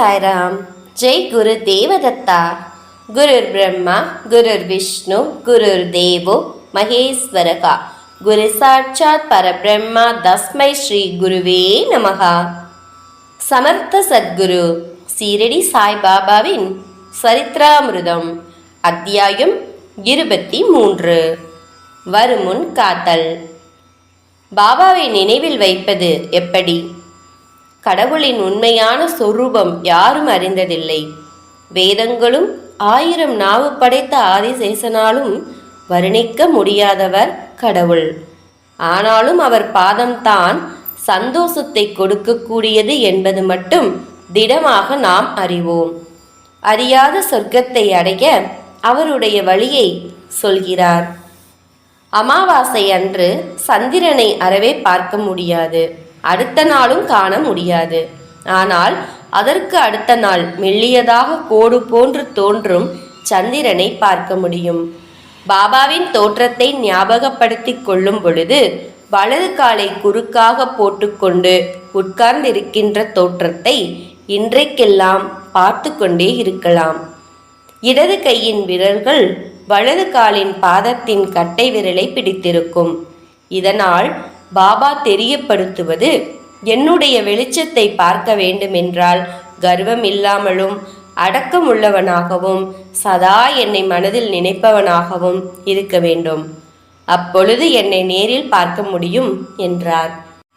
சாய்ராம் ஜெய் குரு தேவதத்தா. குருர் பிரம்மா குருர் விஷ்ணு குருர் தேவோ மகேஸ்வரகா. குரு சாட்சாத் பரபிரம்மா தஸ்மை ஸ்ரீ குருவே நமகா சமர்த்த சத்குரு சீரடி சாய்பாபாவின் சரித்ராமிருதம் அத்தியாயம் இருபத்தி மூன்று வருமுன் காத்தல். பாபாவை நினைவில் வைப்பது எப்படி? கடவுளின் உண்மையான சொரூபம் யாரும் அறிந்ததில்லை. வேதங்களும் ஆயிரம் நாவு படைத்த ஆதிசேஷனாலும் வர்ணிக்க முடியாதவர் கடவுள். ஆனாலும் அவர் பாதம்தான் சந்தோஷத்தை கொடுக்கக்கூடியது என்பது மட்டும் திடமாக நாம் அறிவோம். அறியாத சொர்க்கத்தை அடைய அவருடைய வழியை சொல்கிறார். அமாவாசை அன்று சந்திரனை அறவே பார்க்க முடியாது. அடுத்த நாளும் காண முடியாது. ஆனால் அதற்கு அடுத்த நாள் மெல்லியதாக கோடு போன்று தோன்றும் சந்திரனை பார்க்க முடியும். பாபாவின் தோற்றத்தை ஞாபகப்படுத்திக் கொள்ளும் பொழுது வலது காலை குறுக்காக போட்டுக்கொண்டு உட்கார்ந்திருக்கின்ற தோற்றத்தை இன்றைக்கெல்லாம் பார்த்து கொண்டே இருக்கலாம். இடது கையின் விரல்கள் வலது காலின் பாதத்தின் கட்டை விரலை பிடித்திருக்கும். இதனால் பாபா தெரியப்படுத்துவது என்னுடைய வெளிச்சத்தை பார்க்க வேண்டுமென்றால் கர்வம் இல்லாமலும் அடக்கமுள்ளவனாகவும் சதா என்னை மனதில் நினைப்பவனாகவும் இருக்க வேண்டும். அப்பொழுது என்னை நேரில் பார்க்க முடியும் என்றார்.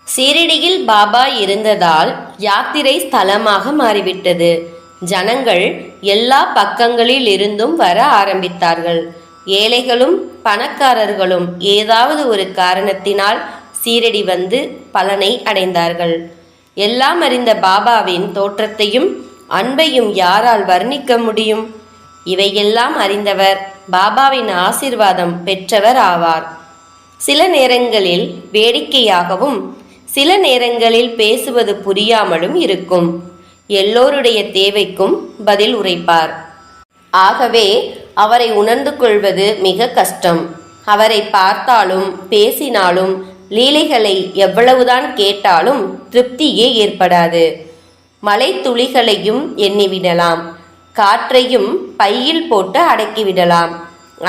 சீரடியில் பாபா இருந்ததால் யாத்திரை ஸ்தலமாக மாறிவிட்டது. ஜனங்கள் எல்லா பக்கங்களில் இருந்தும் வர ஆரம்பித்தார்கள். ஏழைகளும் பணக்காரர்களும் ஏதாவது ஒரு காரணத்தினால் சீரடி வந்து பலனை அடைந்தார்கள். எல்லாம் அறிந்த பாபாவின் தோற்றத்தையும் அன்பையும் யாரால் வர்ணிக்க முடியும்? இவையெல்லாம் அறிந்தவர் பாபாவின் ஆசிர்வாதம் பெற்றவர் ஆவார். சில நேரங்களில் வேடிக்கையாகவும் சில நேரங்களில் பேசுவது புரியாமலும் இருக்கும். எல்லோருடைய தேவைக்கும் பதில் உரைப்பார். ஆகவே அவரை உணர்ந்து கொள்வது மிக கஷ்டம். அவரை பார்த்தாலும் பேசினாலும் லீலைகளை எவ்வளவுதான் கேட்டாலும் திருப்தியே ஏற்படாது. மலை துளிகளையும் எண்ணிவிடலாம். காற்றையும் பையில் போட்டு அடக்கிவிடலாம்.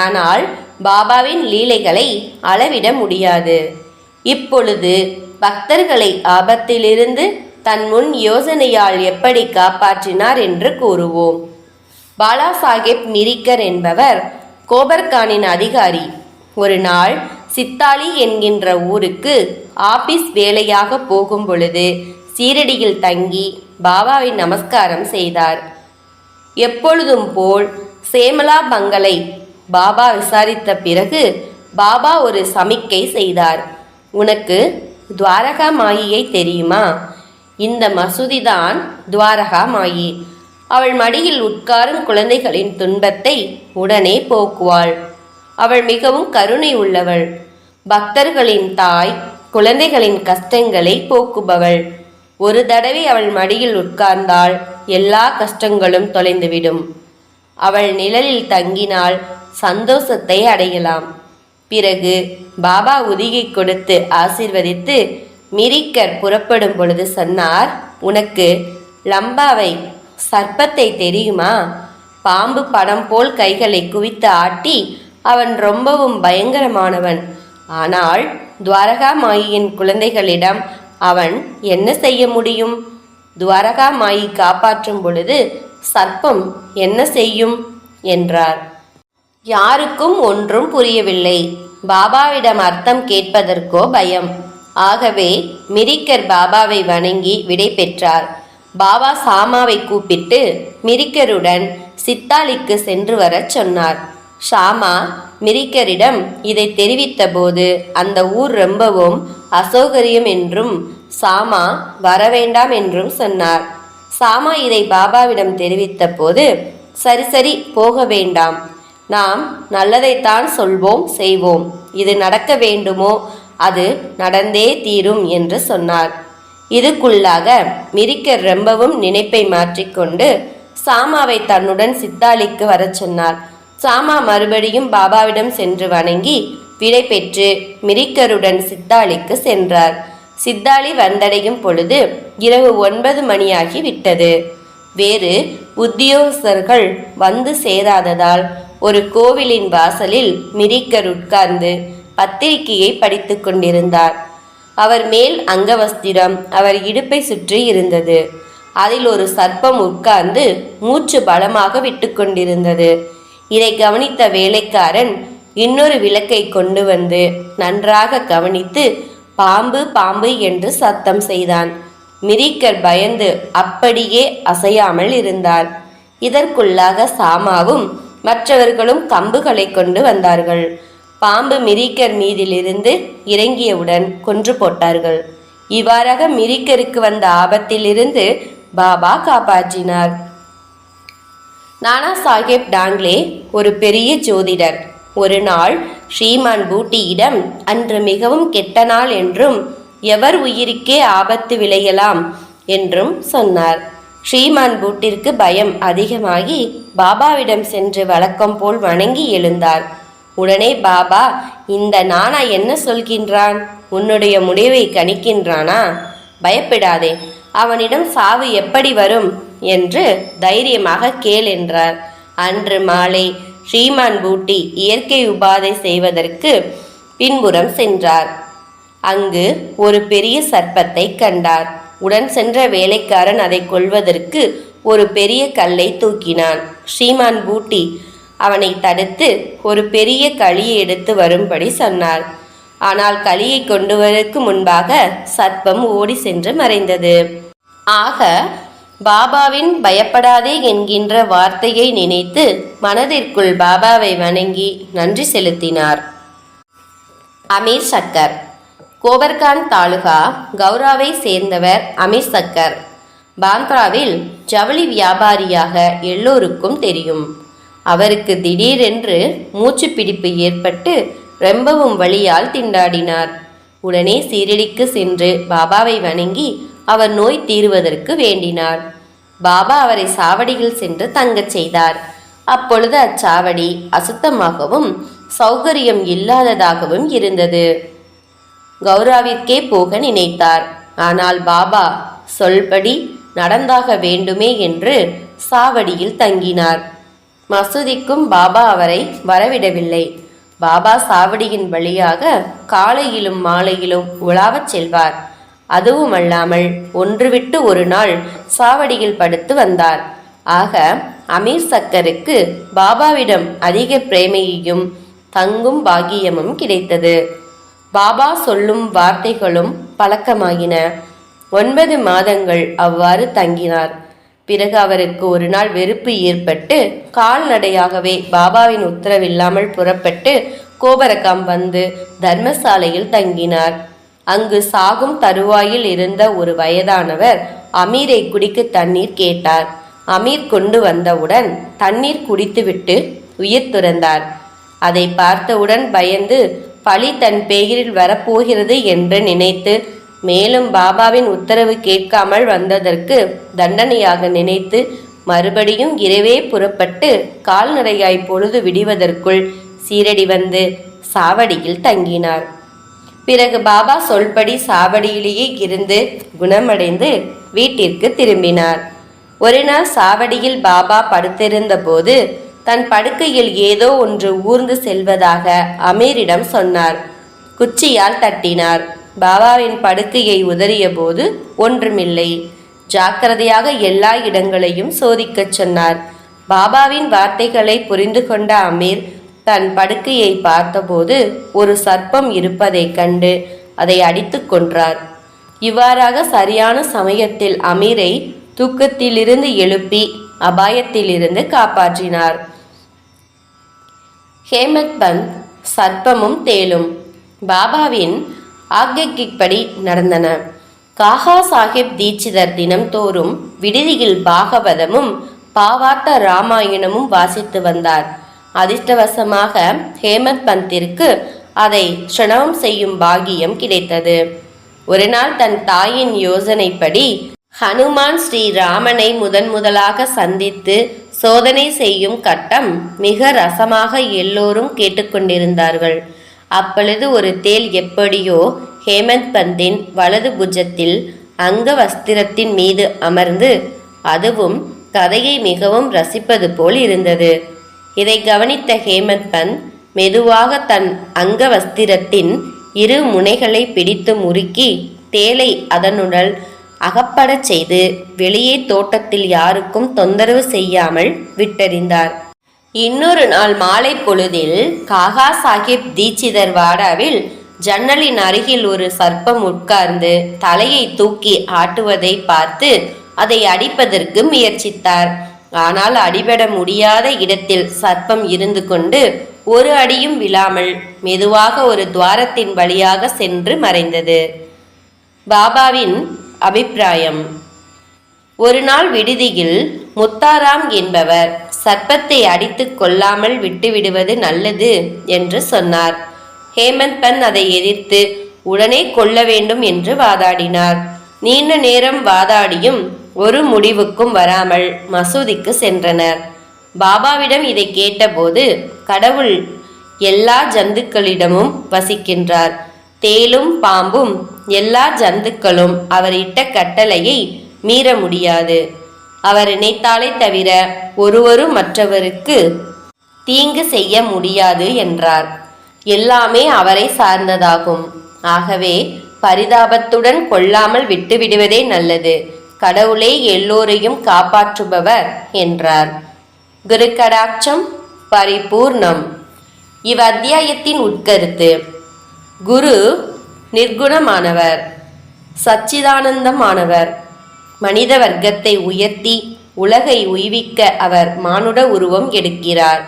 ஆனால் பாபாவின் லீலைகளை அளவிட முடியாது. இப்பொழுது பக்தர்களை ஆபத்திலிருந்து தன் முன் யோசனையால் எப்படி காப்பாற்றினார் என்று கூறுவோம். பாலா சாஹேப் மிரிக்கர் என்பவர் கோபர்கானின் அதிகாரி. ஒரு நாள் சித்தாளி என்கின்ற ஊருக்கு ஆபீஸ் வேலையாக போகும் பொழுது சீரடியில் தங்கி பாபாவை நமஸ்காரம் செய்தார். எப்பொழுதும் போல் சேமலா பங்களை பாபா விசாரித்த பிறகு பாபா ஒரு சமிக்கை செய்தார். உனக்கு துவாரகா மாயியை தெரியுமா? இந்த மசூதிதான் துவாரகா மாயி. அவள் மடியில் உட்காரும் குழந்தைகளின் துன்பத்தை உடனே போக்குவாள். அவள் மிகவும் கருணை உள்ளவள். பக்தர்களின் தாய் குழந்தைகளின் கஷ்டங்களை போக்குபவள். ஒரு தடவை அவள் மடியில் உட்கார்ந்தால் எல்லா கஷ்டங்களும் தொலைந்துவிடும். அவள் நிழலில் தங்கினால் சந்தோஷத்தை அடையலாம். பிறகு பாபா உதிகை கொடுத்து ஆசிர்வதித்து மிரிக்கர் புறப்படும் பொழுது சொன்னார் உனக்கு லம்பாவை சர்ப்பத்தை தெரியுமா? பாம்பு படம் போல் கைகளை குவித்து ஆட்டி அவன் ரொம்பவும் பயங்கரமானவன். ஆனால் துவாரகா மாயியின் குழந்தைகளிடம் அவன் என்ன செய்ய முடியும்? துவாரகா மாயி காப்பாற்றும் பொழுது சர்ப்பம் என்ன செய்யும்? என்றார். யாருக்கும் ஒன்றும் புரியவில்லை. பாபாவிடம் அர்த்தம் கேட்பதற்கோ பயம். ஆகவே மிரிக்கர் பாபாவை வணங்கி விடை பெற்றார். பாபா சாமாவை கூப்பிட்டு மிரிக்கருடன் சித்தாலிக்கு சென்று வரச் சொன்னார். ஷாமா மிரிக்கரிடம் இதை தெரிவித்தபோது அந்த ஊர் ரொம்பவும் அசௌகரியம் என்றும் சாமா வரவேண்டாம் என்றும் சொன்னார். சாமா இதை பாபாவிடம் தெரிவித்த போது சரி சரி போக வேண்டாம். நாம் நல்லதைத்தான் சொல்வோம் செய்வோம். இது நடக்க வேண்டுமோ? அது நடந்தே தீரும் என்று சொன்னார். இதுக்குள்ளாக மிரிக்கர் ரொம்பவும் நினைப்பை மாற்றிக்கொண்டு சாமாவை தன்னுடன் சித்தாளிக்கு வரச் சொன்னார். சாமா மறுபடியும் பாபாவிடம் சென்று வணங்கி விடை பெற்று மிரிக்கருடன் சித்தாளிக்கு சென்றார். சித்தாளி வந்தடையும் பொழுது இரவு ஒன்பது மணியாகி விட்டது. வேறு உத்தியோகஸ்தர்கள் வந்து சேராததால் ஒரு கோவிலின் வாசலில் மிரிக்கர் உட்கார்ந்து பத்திரிகையை படித்து கொண்டிருந்தார். அவர் மேல் அங்கவஸ்திரம் அவர் இடுப்பை சுற்றி இருந்தது. அதில் ஒரு சர்ப்பம் உட்கார்ந்து மூச்சு பலமாக விட்டுக்கொண்டிருந்தது இதை கவனித்த வேலைக்காரன் இன்னொரு விளக்கை கொண்டு வந்து நன்றாக கவனித்து பாம்பு பாம்பு என்று சத்தம் செய்தான். மிரிக்கர் பயந்து அப்படியே அசையாமல் இருந்தார். இதற்குள்ளாக சாமாவும் மற்றவர்களும் கம்புகளை கொண்டு வந்தார்கள். பாம்பு மிரிக்கர் மீதிலிருந்து இறங்கியவுடன் கொன்று போட்டார்கள். இவ்வாறாக மிரிக்கருக்கு வந்த ஆபத்திலிருந்து பாபா காப்பாற்றினார். நானா சாஹேப் டாங்லே ஒரு பெரிய ஜோதிடர். ஒரு நாள் ஸ்ரீமான் பூட்டியிடம் அன்று மிகவும் கெட்ட நாள் என்றும் எவர் உயிருக்கே ஆபத்து விளையலாம் என்றும் சொன்னார். ஸ்ரீமான் பூட்டிற்கு பயம் அதிகமாகி பாபாவிடம் சென்று வழக்கம் போல் வணங்கி எழுந்தார். உடனே பாபா இந்த நானா என்ன சொல்கின்றான்? உன்னுடைய முடிவை கணிக்கின்றானா? பயப்படாதே. அவனிடம் சாவு எப்படி வரும்? என்று தைரியமாக கேள் என்றார். அன்று மாலை ஸ்ரீமான் பூட்டி இயற்கை உபாதை செய்வதற்கு பின்புறம் சென்றார். அங்கு ஒரு பெரிய சர்ப்பத்தை கண்டார். உடன் சென்ற வேலைக்காரன் அதை கொல்வதற்கு ஒரு பெரிய கல்லை தூக்கினான். ஸ்ரீமான் பூட்டி அவனை தடுத்து ஒரு பெரிய களியை எடுத்து வரும்படி சொன்னார். ஆனால் களியை கொண்டு வருவதற்கு முன்பாக சர்ப்பம் ஓடி சென்று மறைந்தது. ஆக பாபாவின் பயப்படாதே என்கின்ற வார்த்தையை நினைத்து மனதிற்குள் பாபாவை வணங்கி நன்றி செலுத்தினார். அமீர் சக்கர் கோபர்கான் தாலுகா கௌராவை சேர்ந்தவர் அமீர் சக்கர். பாந்த்ராவில் ஜவுளி வியாபாரியாக எல்லோருக்கும் தெரியும். அவருக்கு திடீரென்று மூச்சு பிடிப்பு ஏற்பட்டு ரொம்பவும் வழியால் திண்டாடினார். உடனே சீரடிக்கு சென்று பாபாவை வணங்கி அவர் நோய் தீருவதற்கு வேண்டினார் பாபா அவரை சாவடியில் சென்று தங்கச் செய்தார். அப்பொழுது அச்சாவடி அசுத்தமாகவும் சௌகரியம் இல்லாததாகவும் இருந்தது. கௌராவிற்கே போக நினைத்தார். ஆனால் பாபா சொல்படி நடந்தாக வேண்டுமே என்று சாவடியில் தங்கினார். மசூதிக்கும் பாபா அவரை வரவிடவில்லை. பாபா சாவடியின் வழியாக காலையிலும் மாலையிலும் உலாவச் செல்வார். அதுவுமல்லாமல் ஒன்று விட்டு ஒரு நாள் சாவடியில் படுத்து வந்தார். ஆக அமீர் சக்கருக்கு பாபாவிடம் அதிக பிரேமையையும் தங்கும் பாக்கியமும் கிடைத்தது. பாபா சொல்லும் வார்த்தைகளும் பழக்கமாகின ஒன்பது மாதங்கள் அவ்வாறு தங்கினார். பிறகு அவருக்கு ஒரு நாள் வெறுப்பு ஏற்பட்டு கால்நடையாகவே பாபாவின் உத்தரவில்லாமல் புறப்பட்டு கோபரகம் வந்து தர்மசாலையில் தங்கினார். அங்கு சாகும் தருவாயில் இருந்த ஒரு வயதானவர் அமீரை குடிக்க தண்ணீர் கேட்டார். அமீர் கொண்டு வந்தவுடன் தண்ணீர் குடித்துவிட்டு உயிர் துறந்தார். அதை பார்த்தவுடன் பயந்து பழி தன் பெயரில் வரப்போகிறது என்று நினைத்து மேலும் பாபாவின் உத்தரவு கேட்காமல் வந்ததற்கு தண்டனையாக நினைத்து மறுபடியும் இரவே புறப்பட்டு கால்நடையாய் பொழுது விடிவதற்குள் சீரடி வந்து சாவடியில் தங்கினார். பிறகு பாபா சொல்படி சாவடியிலேயே இருந்து குணமடைந்து வீட்டிற்கு திரும்பினார். ஒரு நாள் சாவடியில் பாபா படுத்திருந்த போது தன் படுக்கையில் ஏதோ ஒன்று ஊர்ந்து செல்வதாக அமீரிடம் சொன்னார். குச்சியால் தட்டினார். பாபாவின் படுக்கையை உதறிய போது ஒன்றுமில்லை. ஜாக்கிரதையாக எல்லா இடங்களையும் சோதிக்கச் சொன்னார். பாபாவின் வார்த்தைகளை புரிந்து கொண்ட அமீர் தன் படுக்கையை பார்த்தபோது ஒரு சர்ப்பம் இருப்பதைக் கண்டு அதை அடித்துக் கொன்றார். இவ்வாறாக சரியான சமயத்தில் அமீரை தூக்கத்திலிருந்து எழுப்பி அபாயத்திலிருந்து காப்பாற்றினார். ஹேமத் பந்த் சர்ப்பமும் தேலும். பாபாவின் ஆக்ஞைப்படி நடந்தன. காகா சாஹிப் தீட்சிதர் தினம்தோறும் விடுதியில் பாகவதமும் பாவார்த்த ராமாயணமும் வாசித்து வந்தார். அதிர்ஷ்டவசமாக ஹேமத் பந்திற்கு அதை ஸ்ரணவம் செய்யும் பாகியம் கிடைத்தது. ஒரு நாள் தன் தாயின் யோசனைப்படி ஹனுமான் ஸ்ரீ ராமனை முதன் முதலாக சந்தித்து சோதனை செய்யும் கட்டம் மிக ரசமாக எல்லோரும் கேட்டுக்கொண்டிருந்தார்கள். அப்பொழுது ஒரு தேல் எப்படியோ ஹேமந்த் பந்தின் வலது புஜத்தில் அங்க வஸ்திரத்தின் மீது அமர்ந்து அதுவும் கதையை மிகவும் ரசிப்பது போல் இருந்தது. இதை கவனித்த ஹேமந்த் பந்த் மெதுவாக தன் அங்கவஸ்திரத்தின் இரு முனைகளை பிடித்து முறுக்கி தேலை அதனுடன் அகப்படச் செய்து வெளியே தோட்டத்தில் யாருக்கும் தொந்தரவு செய்யாமல் விட்டறிந்தார். இன்னொரு நாள் மாலை பொழுதில் காகா சாஹிப் தீட்சிதர் வாடாவில் ஜன்னலின் அருகில் ஒரு சர்ப்பம் உட்கார்ந்து தலையை தூக்கி ஆட்டுவதை பார்த்து அதை அடிப்பதற்கு முயற்சித்தார். ஆனால் அடிபட முடியாத இடத்தில் சர்ப்பம் இருந்து கொண்டு ஒரு அடியும் விழாமல் மெதுவாக ஒரு துவாரத்தின் வழியாக சென்று மறைந்தது. பாபாவின் அபிப்பிராயம் ஒரு நாள் விடுதியில் முத்தாராம் என்பவர் சர்ப்பத்தை அடித்து கொல்லாமல் விட்டுவிடுவது நல்லது என்று சொன்னார். ஹேமந்த் பன் அதை எதிர்த்து உடனே கொல்ல வேண்டும் என்று வாதாடினார். நீண்ட நேரம் வாதாடியும் ஒரு முடிவுக்கும் வராமல் மசூதிக்கு சென்றனர். பாபாவிடம் இதை கேட்டபோது கடவுள் எல்லா ஜந்துக்களிடமும் வசிக்கின்றார். தேலும் பாம்பும் எல்லா ஜந்துக்களும் அவர் இட்ட கட்டளையை மீற முடியாது. அவர் நினைத்தாலே தவிர ஒருவரும் மற்றவருக்கு தீங்கு செய்ய முடியாது என்றார். எல்லாமே அவரை சார்ந்ததாகும். ஆகவே பரிதாபத்துடன் கொள்ளாமல் விட்டுவிடுவதே நல்லது. கடவுளே எல்லோரையும் காப்பாற்றுபவர் என்றார். குருக்கடாட்சம் பரிபூர்ணம். இவ் அத்தியாயத்தின் உட்கருத்து. குரு நிர்குணமானவர் சச்சிதானந்தமானவர் மனித வர்க்கத்தை உயர்த்தி உலகை உய்விக்க அவர் மானுட உருவம் எடுக்கிறார்.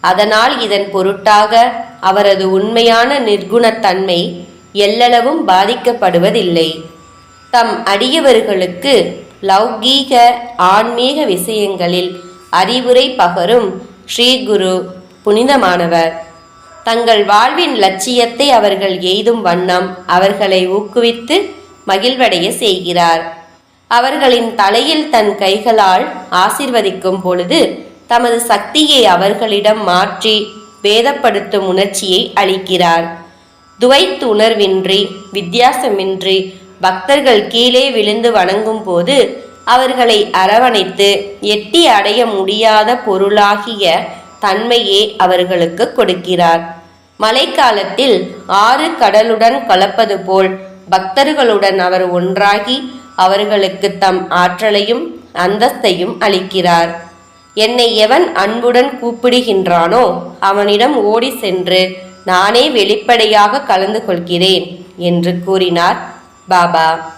அதனால் இதன் பொருட்டாக அவரது உண்மையான நிர்குணத்தன்மை எல்லளவும் பாதிக்கப்படுவதில்லை. தம் அடியவர்களுக்கு லௌகீக ஆன்மீக விஷயங்களில் அறிவுரை பகரும் ஸ்ரீகுரு புனிதமானவர். தங்கள் வாழ்வின் லட்சியத்தை அவர்கள் எய்தும் வண்ணம் அவர்களை ஊக்குவித்து மகிழ்வடைய செய்கிறார். அவர்களின் தலையில் தன் கைகளால் ஆசிர்வதிக்கும் பொழுது தமது சக்தியை அவர்களிடம் மாற்றி வேதப்படுத்தும் உணர்ச்சியை அளிக்கிறார். துவைத்து உணர்வின்றி வித்தியாசமின்றி பக்தர்கள் கீழே விழுந்து வணங்கும் போது அவர்களை அரவணைத்து எட்டி அடைய முடியாத பொருளாகிய தன்மையே அவர்களுக்கு கொடுக்கிறார். மழைக்காலத்தில் ஆறு கடலுடன் கலப்பது போல் பக்தர்களுடன் அவர் ஒன்றாகி அவர்களுக்கு தம் ஆற்றலையும் அந்தஸ்தையும் அளிக்கிறார். என்னை எவன் அன்புடன் கூப்பிடுகின்றானோ அவனிடம் ஓடி சென்று நானே வெளிப்படையாக கலந்து கொள்கிறேன் என்று கூறினார் பாபா.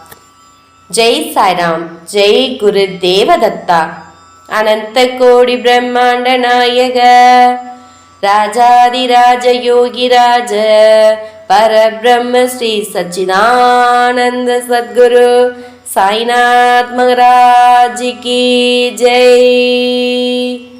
ஜெய் சாய்ராம் ஜெய் குரு தேவதத்தா. அனந்த கோடி பிரம்மாண்ட நாயக. ராஜாதிராஜ யோகிராஜ பரபிரம்ம ஸ்ரீ சச்சிதானந்த சத்குரு. சாய்நாத் மகராஜ் கி. ஜெய்.